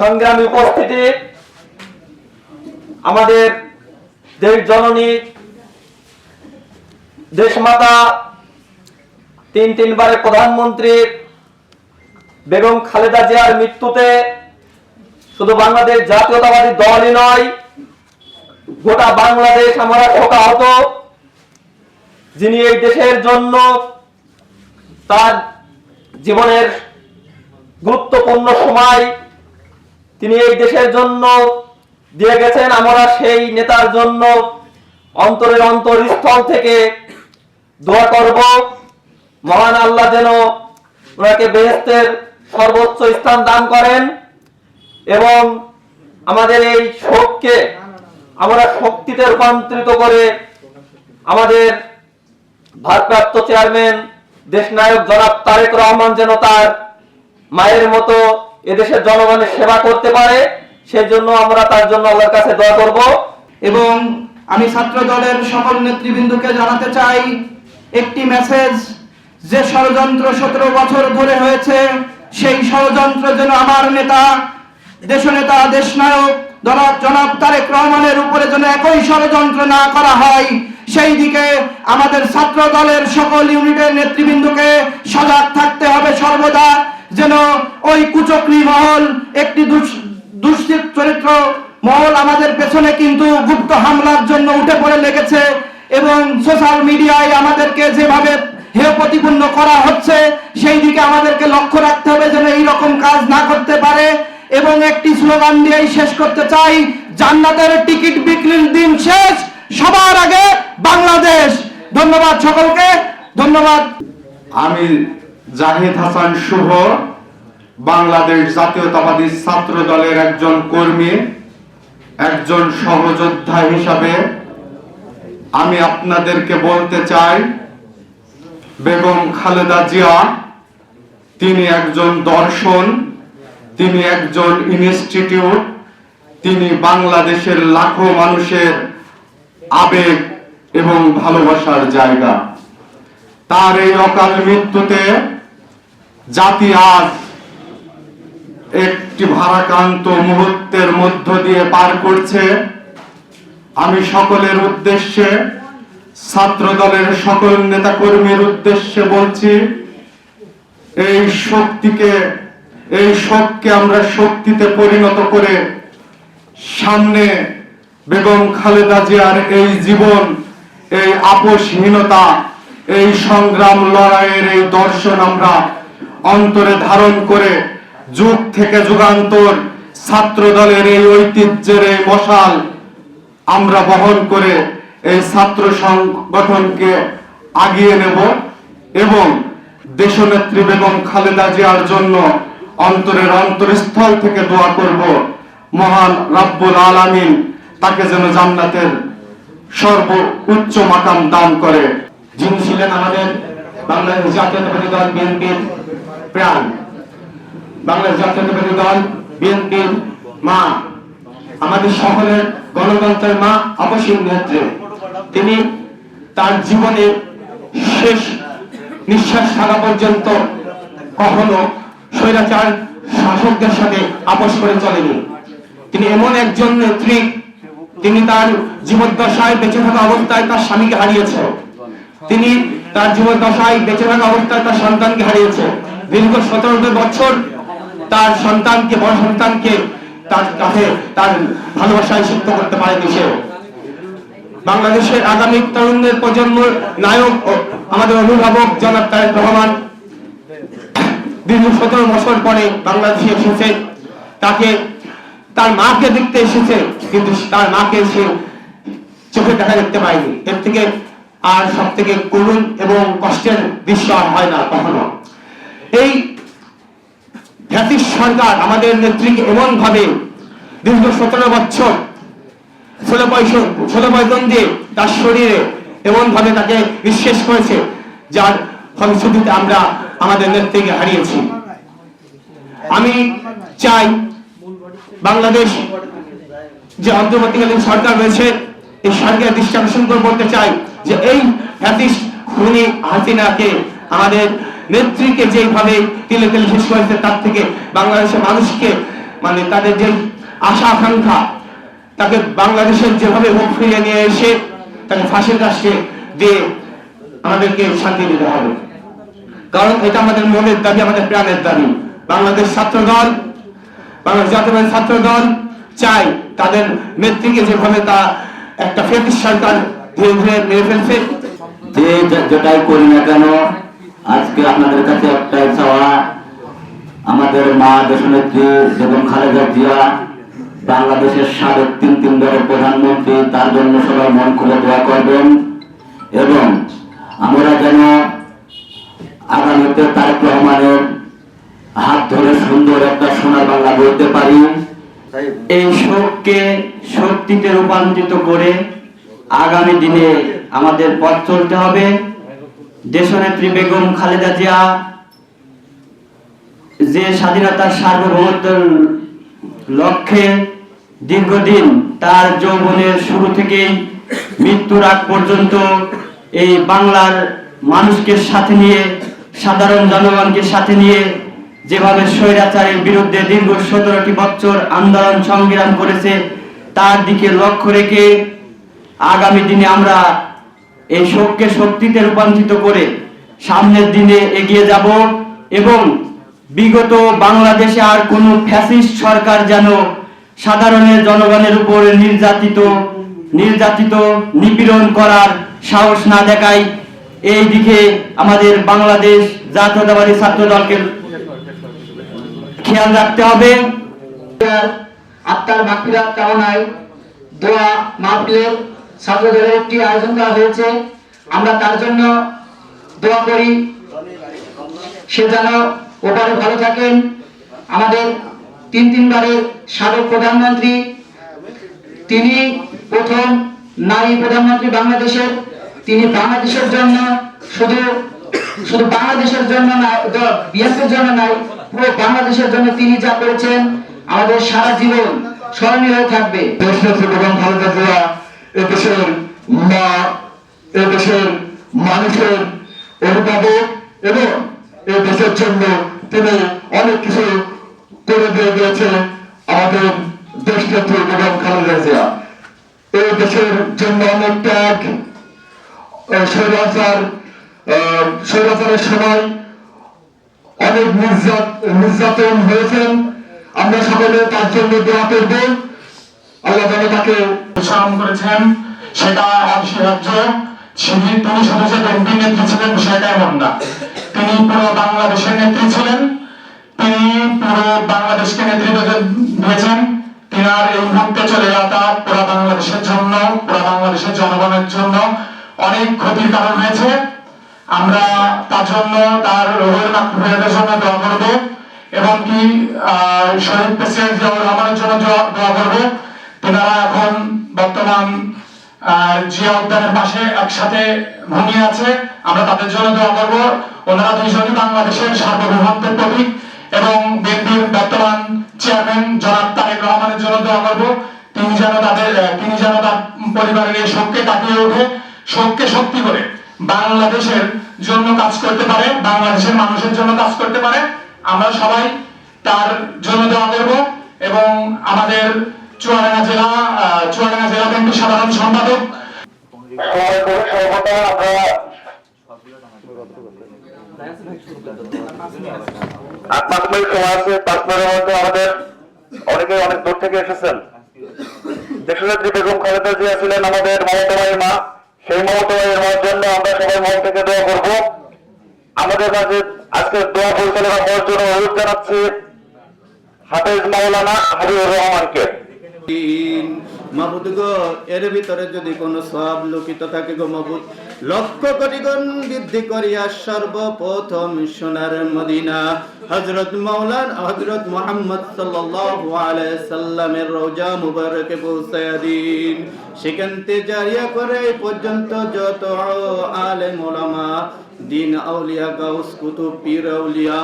সংগ্রামী উপস্থিতি, আমাদের দেশ জননী দেশমাতা তিন তিনবারের প্রধানমন্ত্রী বেগম খালেদা জিয়ার মৃত্যুতে শুধু বাংলাদেশ জাতীয়তাবাদী দলই নয়, গোটা বাংলাদেশ আমরা শোকাহত যিনি এই দেশের জন্য তার জীবনের গুরুত্বপূর্ণ সময় তিনি এই দেশের জন্য দিয়ে গেছেন আমরা সেই নেতার জন্য অন্তরের অন্তরস্থল থেকে দোয়া করব। মহান আল্লাহ যেন ওনাকে বেহেস্তের সর্বোচ্চ স্থান দান করেন এবং আমাদের এই শোককে আমরা শক্তিতে রূপান্তরিত করে আমাদের ভারপ্রাপ্ত চেয়ারম্যান, দেশনায়ক জনাব তারেক রহমান যেন তার মায়ের মতো এদেশের জনগণের সেবা করতে পারে, সেজন্য আমরা তার জন্য আল্লাহর কাছে দোয়া করব। এবং আমি ছাত্র দলের সকল নেতৃবৃন্দকে জানাতে চাই, একটি মেসেজ যে ষড়যন্ত্র সতেরো বছর ধরে হয়েছে, সেই ষড়যন্ত্র যেন আমার নেতা দেশ দেশনেতা, দেশনায়ক জনাব জনাব তারেক রহমানের উপরে যেন একই ষড়যন্ত্র না করা হয়, সেই দিকে আমাদের ছাত্র দলের সকল ইউনিটের নেতৃবৃন্দকে সজাগ থাকতে হবে সর্বদা। যেন ওই কুচক্রী মহল, একটি দুষ্কৃত চরিত্র মহল আমাদের পেছনে কিন্তু গুপ্ত হামলার জন্য উঠে পড়ে লেগেছে এবং সোশ্যাল মিডিয়ায় আমাদেরকে যেভাবে হেয় প্রতিপন্ন করা হচ্ছে, সেই দিকে আমাদেরকে লক্ষ্য রাখতে হবে যেন এই রকম কাজ না করতে পারে এবং একটি স্লোগান দিয়েই শেষ করতে চাই, জান্নাতের টিকিট বিক্রির দিন শেষ, সবার আগে বাংলাদেশ। ধন্যবাদ সকলকে, ধন্যবাদ। আমি জাহিদ হাসান শুভ, বাংলাদেশ জাতীয়তাবাদী ছাত্র দলের একজন কর্মী, একজন সহযোদ্ধা হিসাবে আমি আপনাদেরকে বলতে চাই, বেগম খালেদা জিয়া, তিনি একজন দর্শন, তিনি একজন ইনস্টিটিউট, তিনি বাংলাদেশের লাখো মানুষের আবেগ এবং ভালোবাসার জায়গা। তার এই অকাল মৃত্যুতে জাতি আজ একটি ভারাক্রান্ত মুহূর্তের মধ্য দিয়ে পার করছে। আমি সকলের উদ্দেশ্যে ছাত্র দলের সকল নেতা কর্মীর উদ্দেশ্যে বলছি, এই শক্তিকে, এই শোককে আমরা শক্তিতে পরিণত করে সামনে বেগম খালেদা জিয়ার এই জীবন, এই আপোষহীনতা, এই সংগ্রাম লড়াইয়ের এই দর্শন আমরা অন্তরে ধারণ করে যুগ থেকে যুগান্তর ছাত্র দলের এই ঐতিহ্যের এই মশাল আমরা বহন করে এই ছাত্র সংগঠনকে আগিয়ে নেব এবং দেশনেত্রী বেগম খালেদা জিয়ার জন্য অন্তরের অন্তরস্থল থেকে দোয়া করব। মহান রাব্বুল আলামিন তাকে যেন জান্নাতের সর্ব উচ্চ মাকাম দান করে। যিনি ছিলেন আমাদের বাংলাদেশ জাতীয়তাবাদী দল বিএনপির প্রাণ। বাংলাদেশ জাতীয়তাবাদী দল, বিএনপির মা, আমাদের সকলের গণতন্ত্রের মা, অপসীম নেত্রী। তিনি তার জীবনের শেষ নিঃশ্বাস থাকা পর্যন্ত কখনো স্বৈরাচার শাসকদের সাথে আপোষ করে চলেনি। তিনি এমন একজন নেত্রী, তিনি তার জীবদ্দশায় বেঁচে থাকা অবস্থায় তার স্বামীকে হারিয়েছে। তিনি তার জীবদ্দশায় বেঁচে থাকা অবস্থায় তার সন্তানকে হারিয়েছে। দীর্ঘ সতেরো বছর তার সন্তানকে, বড় সন্তানকে তার কাছে তার ভালোবাসায় সিদ্ধ করতে পারেনি সে বাংলাদেশের আগামী তরুণদের প্রজন্মের নায়ক আমাদের অভিভাবক জনাব তারেক রহমান দীর্ঘ সতেরো বছর পরে বাংলাদেশে এসেছে। তাকে, তার মাকে দেখতে এসেছে, কিন্তু তার মাকে সে চোখে দেখা দেখতে পায়নি। এর থেকে আর সব থেকে করুণ এবং কষ্টের দৃশ্য আর হয় না কখনো। এই খ্যাতির সরকার আমাদের দীর্ঘ সতেরো বছর, ষোলো ষোলো পয়সন দিয়ে তার শরীরে তাকে নিঃশেষ করেছে, যার ফলশ্রুতিতে আমরা আমাদের হারিয়েছি। আমি চাই বাংলাদেশ যে অন্তর্বর্তীকালীন সরকার রয়েছে, এই দৃষ্টি আকর্ষণ করে বলতে চাই যে এই হ্যাতিস খুনি হাসিনাকে আমাদের নেত্রীকে যেভাবে তিলে তিলে শেষ করেছে, তার থেকে বাংলাদেশের মানুষকে মানে তাদের যে আশা, আকাঙ্ক্ষা, তাকে বাংলাদেশের যেভাবে মুখ ফিরিয়ে নিয়ে এসে তাকে ফাঁসির কাছে দিয়ে আমাদেরকে শান্তি দিতে হবে। কারণ এটা আমাদের মনের দাবি, আমাদের প্রাণের দাবি। বাংলাদেশ ছাত্র দল, বাংলাদেশ জাতীয় ছাত্র দল চাই তাদের নেত্রীকে যেভাবে তা একটা ফেটিস সরকার ধীরে ধীরে মেরে ফেলছে। যে- যেটাই করি না কেন আজকে আপনাদের কাছে একটাই চাওয়া। আমাদের মা দেশনেত্রী বেগম খালেদা জিয়া, বাংলাদেশের সাবেক তিন তিন তিনবারের প্রধানমন্ত্রী, তার জন্য সবাই মন খুলে দোয়া করবেন। এবং আমরা যেন আগামীতে তারেক রহমানের হাত ধরে সুন্দর একটা সোনার বাংলা বলতে পারি। এই শোককে শক্তিতে রূপান্তরিত করে আগামী দিনে আমাদের পথ চলতে হবে। দেশনেত্রী বেগম খালেদা জিয়া, যে স্বাধীনতার সার্বভৌমত্বের লক্ষ্যে দীর্ঘদিন তার যৌবনের শুরু থেকে মৃত্যুর আগ পর্যন্ত এই বাংলার মানুষকে সাথে নিয়ে, সাধারণ জনগণকে সাথে নিয়ে যেভাবে স্বৈরাচারের বিরুদ্ধে দীর্ঘ সতেরোটি বছর আন্দোলন সংগ্রাম করেছে, তার দিকে লক্ষ্য রেখে আগামী দিনে আমরা এই শোককে শক্তিতে রূপান্তরিত করে সামনের দিনে এগিয়ে যাব এবং বিগত বাংলাদেশে আর কোনো ফ্যাসিস্ট সরকার যেন সাধারণের জনগণের উপর নির্যাতিত নির্যাতিত, নিপীড়ন করার সাহস না দেখায়, এই দিকে আমাদের বাংলাদেশ জাতীয়তাবাদী ছাত্র দলকে খেয়াল রাখতে হবে। আত্মার মাগফিরাত কামনায় দোয়া মাহফিলের ছাত্রদের একটি আয়োজন করা হয়েছে। আমরা তার জন্য দোয়া করি। সে যেন ওপারে ভালো থাকেন। আমাদের তিন তিনবারের সাবেক প্রধানমন্ত্রী, তিনি প্রথম নারী প্রধানমন্ত্রী বাংলাদেশের, তিনি বাংলাদেশের জন্য শুধু শুধু বাংলাদেশের জন্য না জন্য নয় পুরো বাংলাদেশের জন্য তিনি যা করেছেন, আমাদের সারা জীবন স্মরণীয় হয়ে থাকবে। এদেশের মা, এদেশের মানুষের অভিভাবক এবং এই দেশের জন্য তিনি অনেক কিছু করে দিয়ে গিয়েছে আমাদের দেশনেত্রী বেগম খালেদা জিয়া। এই দেশের জন্য অনেক ত্যাগ স্বৈরাচার স্বৈরাচারের সময় অনেক নির্যাত, নির্যাতন হয়েছেন। আমরা সকলে তার জন্য দোয়া করব। আল্লাহ তাকে স্মরণ করেছেন। সেটা অবিশ্বাস্য তিনি তিনি শুধু যে বিএনপি নেত্রী ছিলেন বিষয়টা এমন তিনি পুরো বাংলাদেশের নেত্রী ছিলেন। তিনি পুরো বাংলাদেশকে নেতৃত্ব দিয়েছেন তিনার এই মুহূর্তে চলে যাওয়াটা পুরো বাংলাদেশের জন্য, পুরো বাংলাদেশের জনগণের জন্য অনেক ক্ষতির কারণ হয়েছে। আমরা তার জন্য তার রোগের মাতৃভূমিদের জন্য দোয়া করব এবং কি শহীদ প্রেসিডেন্ট জিয়াউর রহমানের জন্য দোয়া- দোয়া তেনারা এখন বর্তমান জিয়া উদ্যানের পাশে একসাথে ঘুমিয়ে আছে। আমরা তাদের জন্য দোয়া করব। ওনারা দুইজনই বাংলাদেশের সার্বভৌমত্বের প্রতীক এবং বিএনপির বর্তমান চেয়ারম্যান জনাব তারেক রহমানের জন্য দোয়া করব। তিনি যেন তাদের তিনি যেন তার পরিবারের এই শোককে কাটিয়ে ওঠে, শোককে শক্তি করে বাংলাদেশের জন্য কাজ করতে পারে, বাংলাদেশের মানুষের জন্য কাজ করতে পারে। আমরা সবাই তার জন্য দোয়া করব এবং আমাদের চুয়াডাঙ্গা জেলা চুয়াডাঙ্গা জেলা বিএনপির সাধারণ সম্পাদক। আমাদের মা। সেই জন্য আমরা সবাই থেকে দোয়া করব। আমাদের মাঝে আজকে দোয়া পরিচালনা জন্য হাফেজ মাওলানা হাবিবুর রহমানকে। দিন মাবুদ গো, এর ভিতরে যদি কোনো সব থাকে গো মাবুদ, লক্ষ কোটি বৃদ্ধি করিয়া সর্বপ্রথম সোনার মদিনা। হযরত মাওলান, হযরত মুহাম্মদ সাল্লামের রওজা মুবারকে পৌঁছায়া দিন। সেখান থেকে জারিয়া করে পর্যন্ত যত আলেম ওলামা দিন আউলিয়া, গাউস কুতুব, পীর আউলিয়া।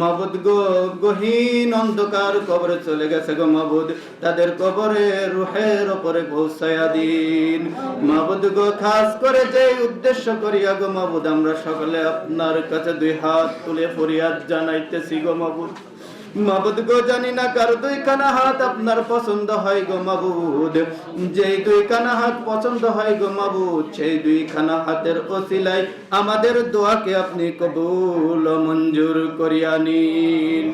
মাবুদ গো, গহীন অন্ধকার কবরে চলে গেছে গো মাবুদ। তাদের কবরে রুহের উপরে পৌঁছায়া দিন। মাবুদ গো, খাস করে যে উদ্দেশ্য করিয়া গো মাবুদ, আমরা সকলে আপনার কাছে দুই হাত তুলে ফরিয়াদ জানাইতেছি গো মাবুদ। মাবুদ গো জানি না কার দুই কানা হাত আপনার পছন্দ হয় গো মাবুদ। যেই দুই কানা হাত পছন্দ হয় গো মাবুদ, সেই দুই খানা হাতের ওসিলায় আমাদের দোয়াকে আপনি কবুল মঞ্জুর করিয়া নিন।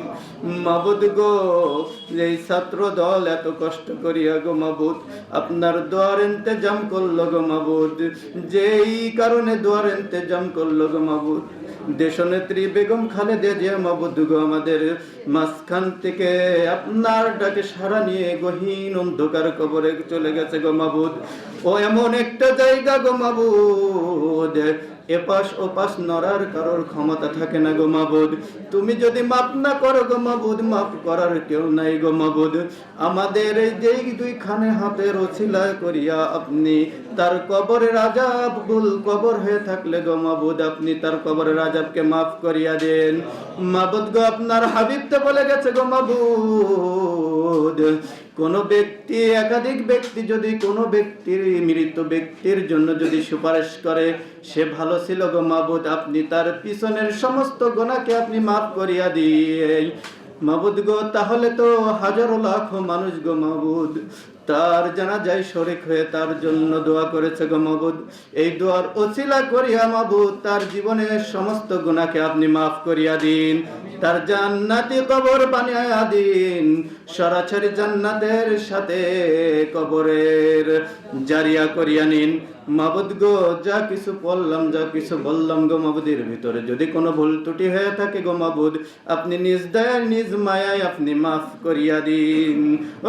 মাবুদ গো, যেই ছাত্র দল এত কষ্ট করিয়া গো মাবুদ, আপনার দোয়ার ইন্তজাম করল গো মাবুদ। যেই কারণে দোয়ার ইন্তজাম করল গো মাবুদ। দেশনেত্রী বেগম খালেদা জিয়া মাবুদ গো আমাদের মাঝখান থেকে আপনার ডাকে সারা নিয়ে গহীন অন্ধকার কবরে চলে গেছে গো মাবুদ। ও এমন একটা জায়গা গো মাবুদ এপাশ ওপাশ নড়ার কারোর ক্ষমতা থাকে না গো মাবুদ। তুমি যদি মাপ না করো গো মাবুদ, মাপ করার কেউ নাই গো মাবুদ। আমাদের এই যেই দুই খানে হাতের ওছিলা করিয়া আপনি, তার কবরের আজাব গুল কবর হয়ে থাকলে গো মাবুদ, আপনি তার কবরের আজাবকে মাফ করিয়া দেন। মাবুদ গো, আপনার হাবিব তো বলে গেছে গো মাবুদ কোন ব্যক্তি, একাধিক ব্যক্তি যদি কোনো ব্যক্তির মৃত ব্যক্তির জন্য যদি সুপারিশ করে, সে ভালো ছিল গো মাবুদ, আপনি তার পিছনের সমস্ত গোনাকে আপনি মাফ করিয়া দিয়ে মাবুদ গো, তাহলে তো হাজারো লাখ মানুষ গো মাবুদ, তার জানা যায় শরিক হয়ে তার জন্য দোয়া করেছে গো মাবুদ। এই দোয়ার ওসিলা করিয়া মাবুদ, তার জীবনের সমস্ত গুণাকে আপনি মাফ করিয়া দিন, তার জান্নাতি কবর বানিয়া দিন। সরাসরি জান্নাতের সাথে কবরের জারিয়া করিয়া নিন। মাবুদ গো, যা কিছু বললাম, যা কিছু বললাম গো মাবুদের ভিতরে। যদি কোনো ভুল ত্রুটি হয়ে থাকে গো মাবুদ, আপনি নিজ দয়া নিজ মায়ায় আপনি মাফ করিয়া দিন।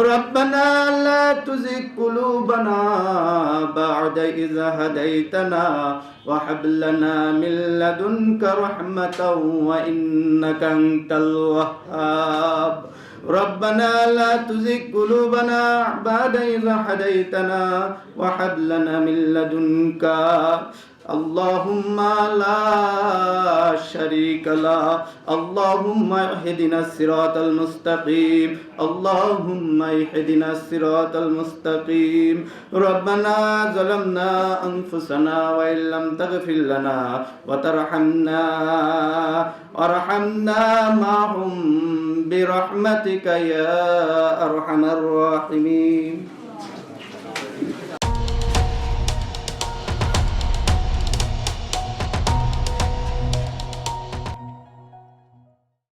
রব্বানা লা তুজিগ কুলুবানা বা'দা ইয হাদাইতানা ওয়া হাব লানা মিন লাদুনকা রাহমাতাও ওয়া ইন্নাকা আনতাল ওয়াহ্হাব ربنا لا تزغ قلوبنا بعد إذ هديتنا وهب لنا من لدنك اللهم لا شريك له اللهم اهدنا الصراط المستقيم اللهم اهدنا الصراط المستقيم ربنا ظلمنا أنفسنا وإن لم تغفر لنا وترحمنا وارحمنا معهم برحمتك يا أرحم الراحمين